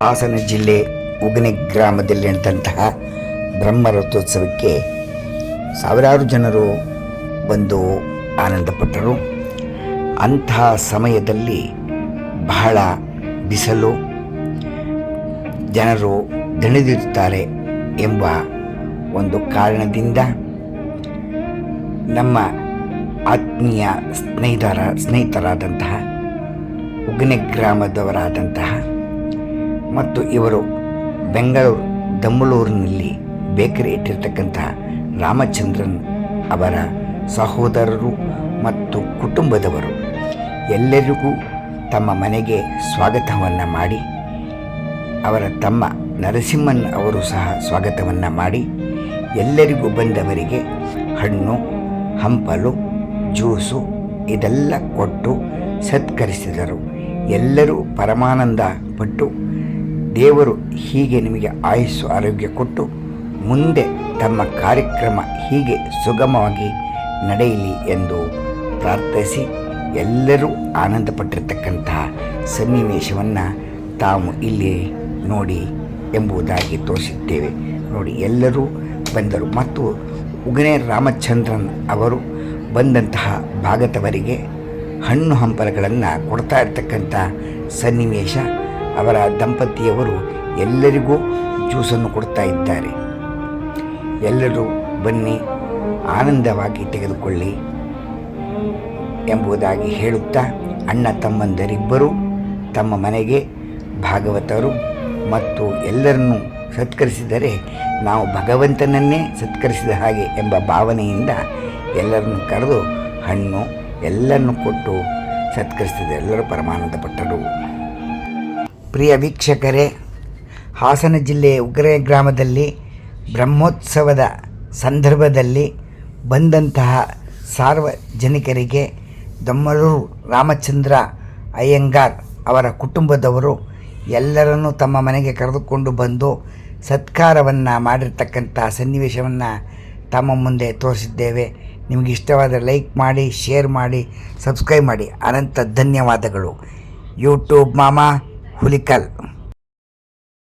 ಹಾಸನ ಜಿಲ್ಲೆ ಉಗನೆ ಗ್ರಾಮದಲ್ಲಿ ನಡೆದಂತಹ ಬ್ರಹ್ಮರಥೋತ್ಸವಕ್ಕೆ ಸಾವಿರಾರು ಜನರು ಬಂದು ಆನಂದಪಟ್ಟರು. ಅಂತಹ ಸಮಯದಲ್ಲಿ ಬಹಳ ಬಿಸಿಲು, ಜನರು ದಣಿದಿರುತ್ತಾರೆ ಎಂಬ ಒಂದು ಕಾರಣದಿಂದ ನಮ್ಮ ಆತ್ಮೀಯ ಸ್ನೇಹಿತರ, ಸ್ನೇಹಿತರಾದಂತಹ ಉಗ್ನೆ ಗ್ರಾಮದವರಾದಂತಹ ಮತ್ತು ಇವರು ಬೆಂಗಳೂರು ದಮ್ಮಳೂರಿನಲ್ಲಿ ಬೇಕರಿ ಇಟ್ಟಿರ್ತಕ್ಕಂತಹ ರಾಮಚಂದ್ರನ್ ಅವರ ಸಹೋದರರು ಮತ್ತು ಕುಟುಂಬದವರು. ಎಲ್ಲರಿಗೂ ತಮ್ಮ ಮನೆಗೆ ಸ್ವಾಗತವನ್ನು ಮಾಡಿ, ಅವರ ತಮ್ಮ ನರಸಿಂಹನ್ ಅವರು ಸಹ ಸ್ವಾಗತವನ್ನು ಮಾಡಿ, ಎಲ್ಲರಿಗೂ ಬಂದವರಿಗೆ ಹಣ್ಣು, ಹಂಪಲು, ಜ್ಯೂಸು ಇದೆಲ್ಲ ಕೊಟ್ಟು ಸತ್ಕರಿಸಿದರು. ಎಲ್ಲರೂ ಪರಮಾನಂದ ಪಟ್ಟು ದೇವರು ಹೀಗೆ ನಿಮಗೆ ಆಯಸ್ಸು, ಆರೋಗ್ಯ ಕೊಟ್ಟು ಮುಂದೆ ತಮ್ಮ ಕಾರ್ಯಕ್ರಮ ಹೀಗೆ ಸುಗಮವಾಗಿ ನಡೆಯಲಿ ಎಂದು ಪ್ರಾರ್ಥಿಸಿ ಎಲ್ಲರೂ ಆನಂದಪಟ್ಟಿರ್ತಕ್ಕಂತಹ ಸನ್ನಿವೇಶವನ್ನು ತಾವು ಇಲ್ಲಿ ನೋಡಿ ಎಂಬುದಾಗಿ ತೋರಿಸಿದ್ದೇವೆ ನೋಡಿ, ಎಲ್ಲರೂ ಬಂದರು. ಮತ್ತು ಉಗನೆ ರಾಮಚಂದ್ರನ್ ಅವರು ಬಂದಂತಹ ಭಾಗದವರಿಗೆ ಹಣ್ಣು ಹಂಪಲಗಳನ್ನು ಕೊಡ್ತಾ ಇರ್ತಕ್ಕಂಥ ಸನ್ನಿವೇಶ ಅವರ ದಂಪತಿಯವರು ಎಲ್ಲರಿಗೂ ಜ್ಯೂಸನ್ನು ಕೊಡ್ತಾ ಇದ್ದಾರೆ. ಎಲ್ಲರೂ ಬನ್ನಿ, ಆನಂದವಾಗಿ ತೆಗೆದುಕೊಳ್ಳಿ ಎಂಬುದಾಗಿ ಹೇಳುತ್ತಾ ಅಣ್ಣ ತಮ್ಮಂದರಿಬ್ಬರು ತಮ್ಮ ಮನೆಗೆ ಭಾಗವತರು ಮತ್ತು ಎಲ್ಲರನ್ನೂ ಸತ್ಕರಿಸಿದರೆ ನಾವು ಭಗವಂತನನ್ನೇ ಸತ್ಕರಿಸಿದ ಹಾಗೆ ಎಂಬ ಭಾವನೆಯಿಂದ ಎಲ್ಲರನ್ನು ಕರೆದು ಹಣ್ಣು ಎಲ್ಲರನ್ನು ಕೊಟ್ಟು ಸತ್ಕರಿಸಿದ ಎಲ್ಲರೂ ಪರಮಾನಂದ ಪಟ್ಟರು. ಪ್ರಿಯ ವೀಕ್ಷಕರೇ, ಹಾಸನ ಜಿಲ್ಲೆಯ ಉಗ್ರೆ ಗ್ರಾಮದಲ್ಲಿ ಬ್ರಹ್ಮೋತ್ಸವದ ಸಂದರ್ಭದಲ್ಲಿ ಬಂದಂತಹ ಸಾರ್ವಜನಿಕರಿಗೆ ದೊಮ್ಮರೂರು ರಾಮಚಂದ್ರ ಅಯ್ಯಂಗಾರ್ ಅವರ ಕುಟುಂಬದವರು ಎಲ್ಲರನ್ನೂ ತಮ್ಮ ಮನೆಗೆ ಕರೆದುಕೊಂಡು ಬಂದು ಸತ್ಕಾರವನ್ನು ಮಾಡಿರ್ತಕ್ಕಂಥ ಸನ್ನಿವೇಶವನ್ನು ತಮ್ಮ ಮುಂದೆ ತೋರಿಸಿದ್ದೇವೆ. ನಿಮಗೆ ಇಷ್ಟವಾದರೆ ಲೈಕ್ ಮಾಡಿ, ಶೇರ್ ಮಾಡಿ, ಸಬ್ಸ್ಕ್ರೈಬ್ ಮಾಡಿ. ಅನಂತ ಧನ್ಯವಾದಗಳು. ಯೂಟ್ಯೂಬ್ ಮಾಮಾ Julical.